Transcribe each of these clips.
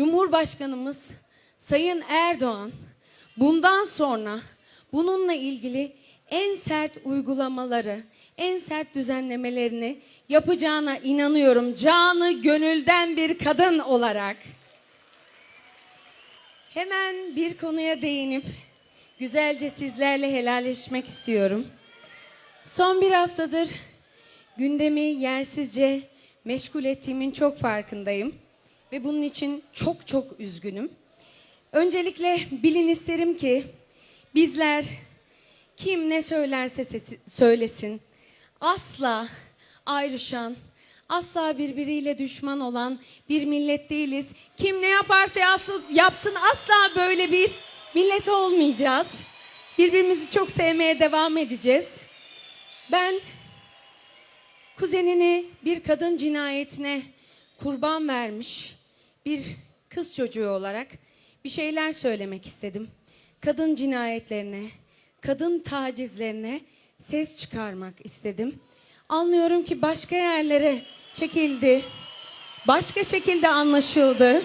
Cumhurbaşkanımız Sayın Erdoğan bundan sonra bununla ilgili en sert uygulamaları, en sert düzenlemelerini yapacağına inanıyorum. Canı gönülden bir kadın olarak. Hemen bir konuya değinip güzelce sizlerle helalleşmek istiyorum. Son bir haftadır gündemi yersizce meşgul ettiğimin çok farkındayım ve bunun için çok çok üzgünüm. Öncelikle bilin isterim ki bizler kim ne söylerse sesi- söylesin asla ayrışan, asla birbiriyle düşman olan bir millet değiliz. Kim ne yaparsa yapsın, asla böyle bir millet olmayacağız. Birbirimizi çok sevmeye devam edeceğiz. Ben kuzenini bir kadın cinayetine kurban vermiş bir kız çocuğu olarak bir şeyler söylemek istedim. Kadın cinayetlerine, kadın tacizlerine ses çıkarmak istedim. Anlıyorum ki başka yerlere çekildi. Başka şekilde anlaşıldı.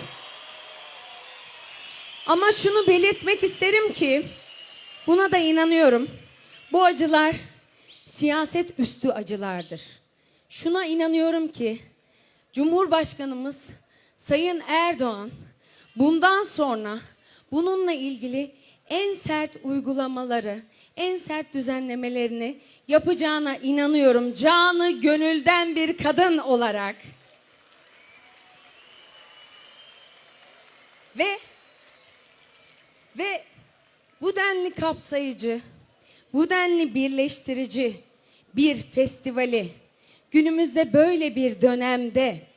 Ama şunu belirtmek isterim ki buna da inanıyorum. Bu acılar siyaset üstü acılardır. Şuna inanıyorum ki Cumhurbaşkanımız Sayın Erdoğan bundan sonra bununla ilgili en sert uygulamaları, en sert düzenlemelerini yapacağına inanıyorum. Canı gönülden bir kadın olarak. Ve ve bu denli kapsayıcı, bu denli birleştirici bir festivali günümüzde böyle bir dönemde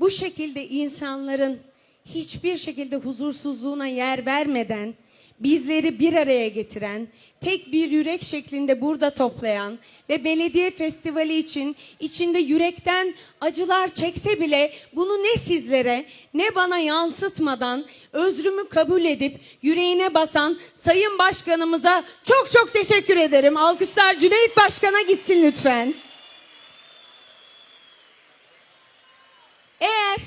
bu şekilde insanların hiçbir şekilde huzursuzluğuna yer vermeden bizleri bir araya getiren, tek bir yürek şeklinde burada toplayan ve belediye festivali için içinde yürekten acılar çekse bile bunu ne sizlere ne bana yansıtmadan özrümü kabul edip yüreğine basan Sayın Başkanımıza çok çok teşekkür ederim. Alkışlar Cüneyt Başkan'a gitsin lütfen. Eğer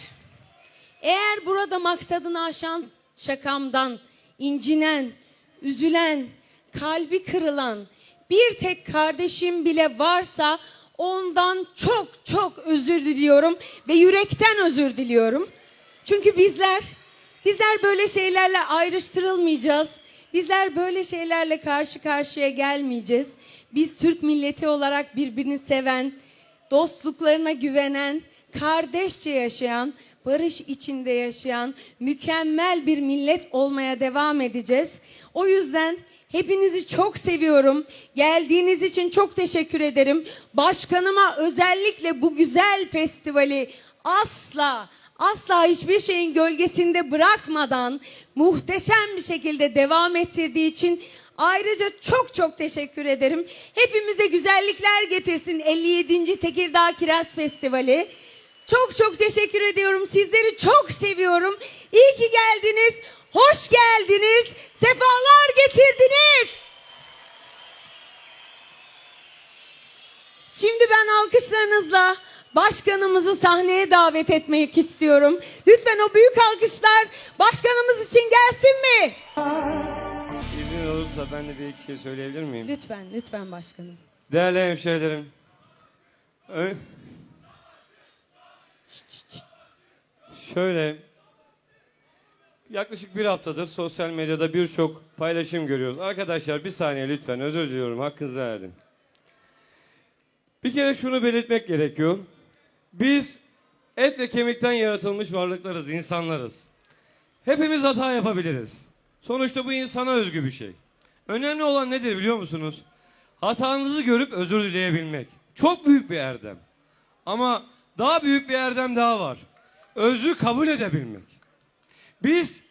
eğer burada maksadını aşan şakamdan incinen, üzülen, kalbi kırılan bir tek kardeşim bile varsa ondan çok çok özür diliyorum ve yürekten özür diliyorum. Çünkü bizler bizler böyle şeylerle ayrıştırılmayacağız. Bizler böyle şeylerle karşı karşıya gelmeyeceğiz. Biz Türk milleti olarak birbirini seven, dostluklarına güvenen, kardeşçe yaşayan, barış içinde yaşayan mükemmel bir millet olmaya devam edeceğiz. O yüzden hepinizi çok seviyorum. Geldiğiniz için çok teşekkür ederim. Başkanıma özellikle bu güzel festivali asla asla hiçbir şeyin gölgesinde bırakmadan muhteşem bir şekilde devam ettirdiği için ayrıca çok çok teşekkür ederim. Hepimize güzellikler getirsin 57. Tekirdağ Kiraz Festivali. Çok çok teşekkür ediyorum. Sizleri çok seviyorum. İyi ki geldiniz. Hoş geldiniz. Sefalar getirdiniz. Şimdi ben alkışlarınızla başkanımızı sahneye davet etmek istiyorum. Lütfen o büyük alkışlar başkanımız için gelsin mi? İzin olursa ben de bir iki şey söyleyebilir miyim? Lütfen, lütfen başkanım. Değerli hemşehrilerim. Ö- Şöyle yaklaşık bir haftadır sosyal medyada birçok paylaşım görüyoruz. Arkadaşlar bir saniye lütfen özür diliyorum hakkınızı verdim. Bir kere şunu belirtmek gerekiyor. Biz et ve kemikten yaratılmış varlıklarız, insanlarız. Hepimiz hata yapabiliriz. Sonuçta bu insana özgü bir şey. Önemli olan nedir biliyor musunuz? Hatanızı görüp özür dileyebilmek. Çok büyük bir erdem. Ama daha büyük bir erdem daha var. Özrü kabul edebilmek. Biz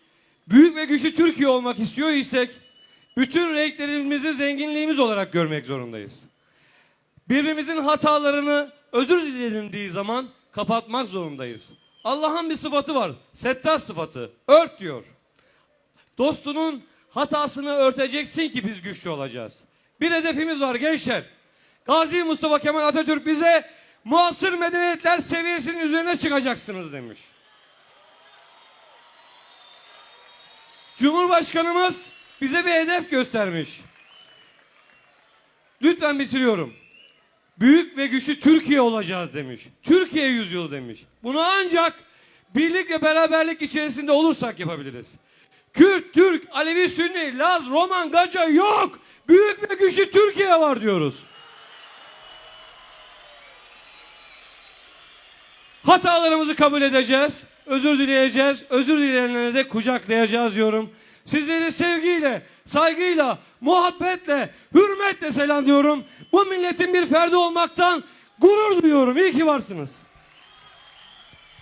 büyük ve güçlü Türkiye olmak istiyor isek bütün renklerimizi zenginliğimiz olarak görmek zorundayız. Birbirimizin hatalarını özür dileyelim zaman kapatmak zorundayız. Allah'ın bir sıfatı var. Settar sıfatı. Ört diyor. Dostunun hatasını örteceksin ki biz güçlü olacağız. Bir hedefimiz var gençler. Gazi Mustafa Kemal Atatürk bize muasır medeniyetler seviyesinin üzerine çıkacaksınız demiş. Cumhurbaşkanımız bize bir hedef göstermiş. Lütfen bitiriyorum. Büyük ve güçlü Türkiye olacağız demiş. Türkiye yüzyılı demiş. Bunu ancak birlik ve beraberlik içerisinde olursak yapabiliriz. Kürt, Türk, Alevi, Sünni, Laz, Roman, Gaca yok. Büyük ve güçlü Türkiye var diyoruz. Hatalarımızı kabul edeceğiz. Özür dileyeceğiz. Özür dileyenleri de kucaklayacağız diyorum. Sizleri sevgiyle, saygıyla, muhabbetle, hürmetle selamlıyorum. Bu milletin bir ferdi olmaktan gurur duyuyorum. İyi ki varsınız.